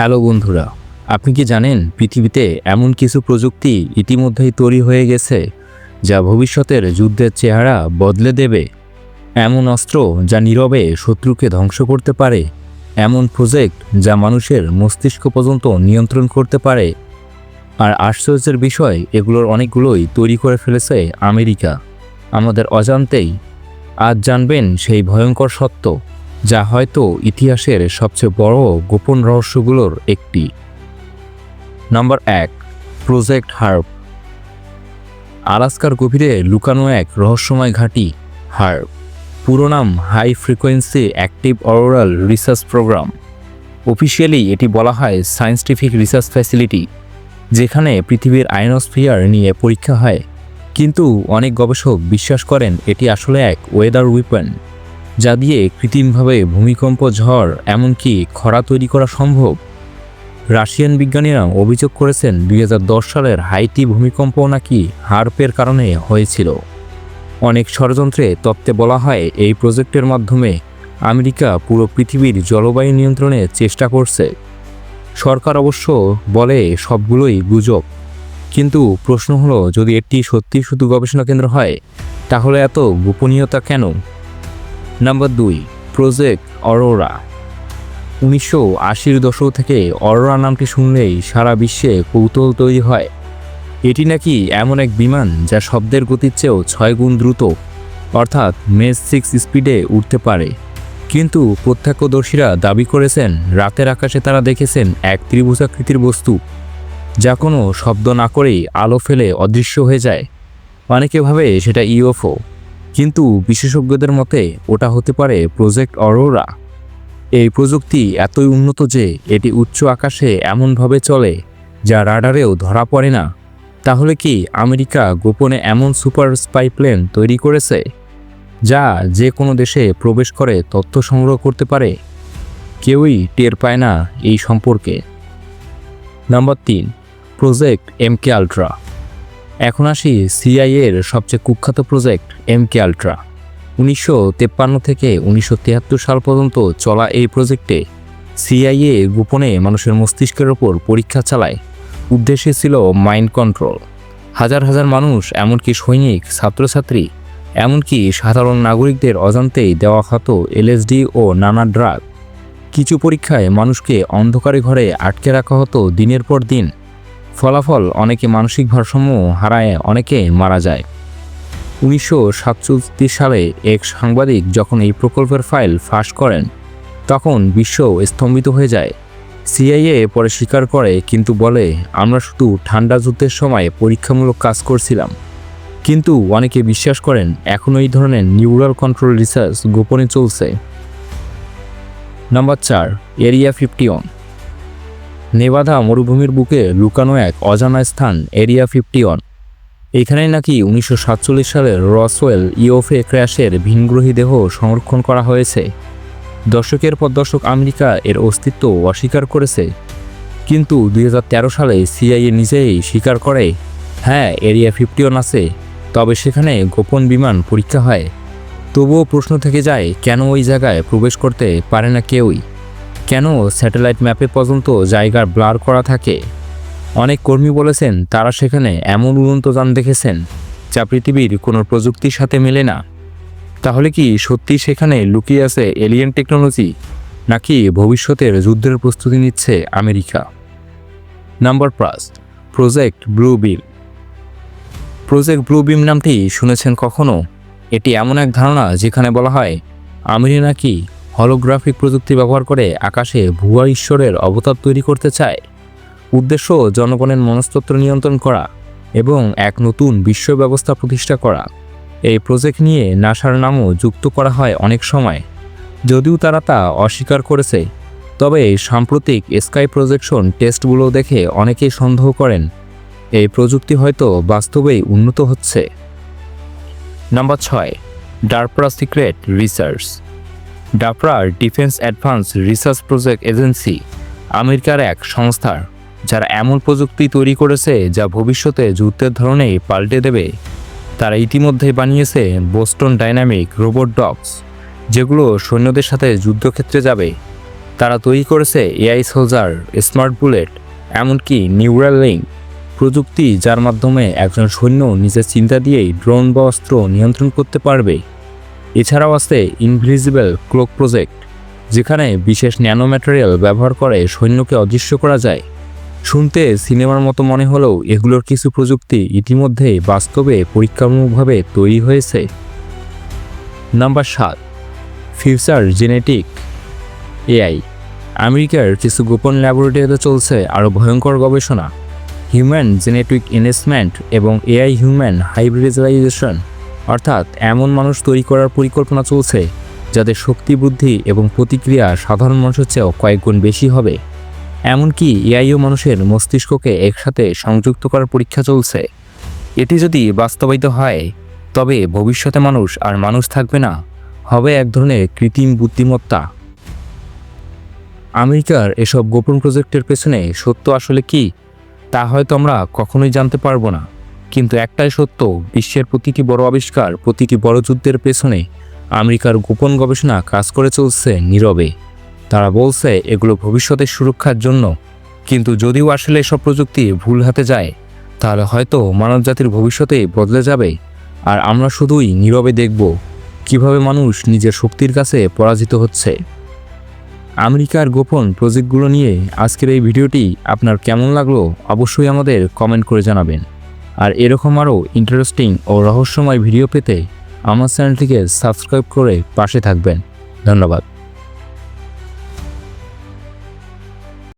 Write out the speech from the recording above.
Hello বন্ধুরা, আপনি কি জানেন পৃথিবীতে এমন কিছু প্রযুক্তি ইতিমধ্যেই তৈরি হয়ে গেছে যা ভবিষ্যতের যুদ্ধের চেহারা বদলে দেবে? এমন অস্ত্র যা নীরবে শত্রুকে ধ্বংস করতে পারে? এমন প্রজেক্ট যা মানুষের মস্তিষ্ক পর্যন্ত নিয়ন্ত্রণ করতে পারে? আর আশ্চর্যের বিষয়, এগুলোর অনেকগুলোই তৈরি করে ফেলেছে আমেরিকা। আমাদের অজান্তেই আজ জানবেন সেই ভয়ঙ্কর সত্য। যা হয়তো ইতিহাসের সবচেয়ে বড় গোপন রহস্যগুলোর একটি। নাম্বার এক, প্রজেক্ট হার্প। আলাস্কার গভীরে লুকানো এক রহস্যময় ঘাঁটি, হার্প। পুরো নাম high frequency active auroral research program. Officially এটি বলা হয় সায়েন্টিফিক রিসার্চ ফ্যাসিলিটি, যেখানে পৃথিবীর আয়নোস্ফিয়ার নিয়ে পরীক্ষা হয়। কিন্তু অনেক গবেষক বিশ্বাস করেন এটি আসলে এক ওয়েদার উইপেন। যা দিয়ে কৃত্রিমভাবে ভূমিকম্প, ঝড়, এমনকি খরা তৈরি করা সম্ভব। রাশিয়ান বিজ্ঞানীরা অভিযোগ করেছেন দুই হাজার দশ সালের হাইতি ভূমিকম্প নাকি হার্পের কারণে হয়েছিল। অনেক ষড়যন্ত্রে তত্ত্বে বলা হয়, এই প্রজেক্টের মাধ্যমে আমেরিকা পুরো পৃথিবীর জলবায়ু নিয়ন্ত্রণের চেষ্টা করছে। সরকার অবশ্য বলে সবগুলোই গুজব। কিন্তু প্রশ্ন হলো, যদি এটি সত্যি শুধু গবেষণা কেন্দ্র হয়, তাহলে এত গোপনীয়তা কেন? নাম্বার দুই প্রজেক্ট অরোরা উনিশশো আশির দশক থেকে অরোরা নামটি শুনলেই সারা বিশ্বে কৌতূহল তৈরি হয়। এটি নাকি এমন এক বিমান যা শব্দের গতির চেয়েও ছয় গুণ দ্রুত, অর্থাৎ মেজ সিক্স স্পিডে উঠতে পারে। কিন্তু প্রত্যক্ষদর্শীরা দাবি করেছেন, রাতের আকাশে তারা দেখেছেন এক ত্রিভুজাকৃতির বস্তু, যা কোনো শব্দ না করেই আলো ফেলে অদৃশ্য হয়ে যায়। অনেকে ভাবে সেটা ইউএফও কিন্তু বিশেষজ্ঞদের মতে ওটা হতে পারে প্রজেক্ট অরোরা এই প্রযুক্তি এতই উন্নত যে এটি উচ্চ আকাশে এমনভাবে চলে, যা রাডারেও ধরা পড়ে না। তাহলে কি আমেরিকা গোপনে এমন সুপার স্পাই প্লেন তৈরি করেছে, যা যে কোনো দেশে প্রবেশ করে তথ্য সংগ্রহ করতে পারে? কেউই টের পায় না এই সম্পর্কে। নাম্বার তিন প্রজেক্ট এমকে আলট্রা এখন আসি সিআইএর সবচেয়ে কুখ্যাত প্রজেক্ট এমকে আলট্রা উনিশশো তেপ্পান্ন থেকে উনিশশো তিয়াত্তর সাল পর্যন্ত চলা এই প্রজেক্টে সিআইএ গোপনে মানুষের মস্তিষ্কের ওপর পরীক্ষা চালায়। উদ্দেশ্যে ছিল মাইন্ড কন্ট্রোল হাজার হাজার মানুষ, এমনকি সৈনিক, ছাত্রছাত্রী, এমনকি সাধারণ নাগরিকদের অজান্তেই দেওয়া হতো এলএসডি ও নানা ড্রাগ কিছু পরীক্ষায় মানুষকে অন্ধকারে ঘরে আটকে রাখা হতো দিনের পর দিন। ফলাফল অনেকে মানসিক ভারসাম্য হারায়, অনেকে মারা যায়। উনিশশো সাতচল্লিশ সালে এক সাংবাদিক যখন এই প্রকল্পের ফাইল ফাঁস করেন, তখন বিশ্ব স্তম্ভিত হয়ে যায়। সিআইএ পরে স্বীকার করে, কিন্তু বলে, আমরা শুধু ঠান্ডা যুদ্ধের সময় পরীক্ষামূলক কাজ করছিলাম। কিন্তু অনেকে বিশ্বাস করেন এখনও এই ধরনের নিউরাল কন্ট্রোল রিসার্চ গোপনে চলছে। নাম্বার চার, এরিয়া ফিফটি ওয়ান। নেভাদা মরুভূমির বুকে লুকানো এক অজানা স্থান এরিয়া ফিফটি ওয়ান এখানে নাকি উনিশশো সাতচল্লিশ সালের রসওয়েল ইওফে ক্র্যাশের ভিনগ্রহী দেহ সংরক্ষণ করা হয়েছে। দশকের পর দশক আমেরিকা এর অস্তিত্ব অস্বীকার করেছে। কিন্তু দু হাজার তেরো সালে সিআইএ নিজেই স্বীকার করে হ্যাঁ এরিয়া ফিফটি ওয়ান আছে, তবে সেখানে গোপন বিমান পরীক্ষা হয়। তবুও প্রশ্ন থেকে যায়, কেন ওই জায়গায় প্রবেশ করতে পারে না কেউই? কেন স্যাটেলাইট ম্যাপে পর্যন্ত জায়গার ব্লার করা থাকে? অনেক কর্মী বলেছেন, তারা সেখানে এমন উড়ন্ত যান দেখেছেন, যা পৃথিবীর কোনো প্রযুক্তির সাথে মেলে না। তাহলে কি সত্যি সেখানে লুকিয়ে আছে এলিয়েন টেকনোলজি নাকি ভবিষ্যতের যুদ্ধের প্রস্তুতি নিচ্ছে আমেরিকা? নাম্বার পাঁচ project blue beam project blue beam নামটি শুনেছেন কখনো? এটি এমন এক ধারণা যেখানে বলা হয়, আমিরি নাকি হলোগ্রাফিক প্রযুক্তি ব্যবহার করে আকাশে ভুয়া ঈশ্বরের অবতার তৈরি করতে চায়। উদ্দেশ্য, জনগণের মনস্তত্ত্ব নিয়ন্ত্রণ করা এবং এক নতুন বিশ্ব ব্যবস্থা প্রতিষ্ঠা করা। এই প্রজেক্ট নিয়ে নাসার নামও যুক্ত করা হয় অনেক সময়। যদিও তারা তা অস্বীকার করেছে, তবে সাম্প্রতিক স্কাই প্রজেকশন টেস্টগুলো দেখে অনেকেই সন্দেহ করেন। এই প্রযুক্তি হয়তো বাস্তবেই উন্নত হচ্ছে। নাম্বার ছয় DARPA secret research ডাপরার defence advance research project agency, আমেরিকার এক সংস্থার যারা এমন প্রযুক্তি তৈরি করেছে যা ভবিষ্যতে যুদ্ধের ধরনেই পাল্টে দেবে। তারা ইতিমধ্যেই বানিয়েছে বোস্টন ডাইনামিক রোবট ডগস, যেগুলো সৈন্যদের সাথে যুদ্ধক্ষেত্রে যাবে। তারা তৈরি করেছে এআই সোলজার, স্মার্ট বুলেট, এমনকি নিউরাল লিঙ্ক প্রযুক্তি যার মাধ্যমে একজন সৈন্য নিজের চিন্তা দিয়েই ড্রোন বা অস্ত্র নিয়ন্ত্রণ করতে পারবে। এছাড়াও আছে ইনভিজিবল ক্লোক প্রজেক্ট, যেখানে বিশেষ ন্যানো ম্যাটেরিয়াল ব্যবহার করে সৈন্যকে অদৃশ্য করা যায়। শুনতে সিনেমার মতো মনে হলেও এগুলোর কিছু প্রযুক্তি ইতিমধ্যে বাস্তবে পরীক্ষামূলকভাবে তৈরি হয়েছে। নাম্বার সাত, ফিউচার জেনেটিক, এআই। আমেরিকার কিছু গোপন ল্যাবরেটরিতে চলছে আরও ভয়ঙ্কর গবেষণা। হিউম্যান জেনেটিক এনহেসমেন্ট এবং এআই হিউম্যান হাইব্রিডাইজেশন অর্থাৎ এমন মানুষ তৈরি করার পরিকল্পনা চলছে যাদের শক্তি বুদ্ধি এবং প্রতিক্রিয়া সাধারণ মানুষের চেয়েও কয়েকগুণ বেশি হবে। এমনকি এআইও মানুষের মস্তিষ্ককে একসাথে সংযুক্ত করার পরীক্ষা চলছে। এটি যদি বাস্তবায়িত হয়, তবে ভবিষ্যতে মানুষ আর মানুষ থাকবে না, হবে এক ধরনের কৃত্রিম বুদ্ধিমত্তা। আমেরিকার এসব গোপন প্রজেক্টের পেছনে সত্য আসলে কি, তা হয়তো আমরা কখনোই জানতে পারব না। কিন্তু একটাই সত্য, বিশ্বের প্রতিটি বড় আবিষ্কার, প্রতিটি বড় যুদ্ধের পেছনে আমেরিকার গোপন গবেষণা কাজ করে চলছে নীরবে। তারা বলছে, এগুলো ভবিষ্যতের সুরক্ষার জন্য। কিন্তু যদিও আসলে এসব প্রযুক্তি ভুল হাতে যায়, তাহলে হয়তো মানবজাতির ভবিষ্যতে বদলে যাবে। আর আমরা শুধুই নীরবে দেখব, কীভাবে মানুষ নিজের শক্তির কাছে পরাজিত হচ্ছে। আমেরিকার গোপন প্রজেক্টগুলো নিয়ে আজকের এই ভিডিওটি আপনার কেমন লাগল, অবশ্যই আমাদের কমেন্ট করে জানাবেন। আর এরকম আরও ইন্টারেস্টিং ও রহস্যময় ভিডিও পেতে আমার চ্যানেলটিকে সাবস্ক্রাইব করে পাশে থাকবেন। ধন্যবাদ।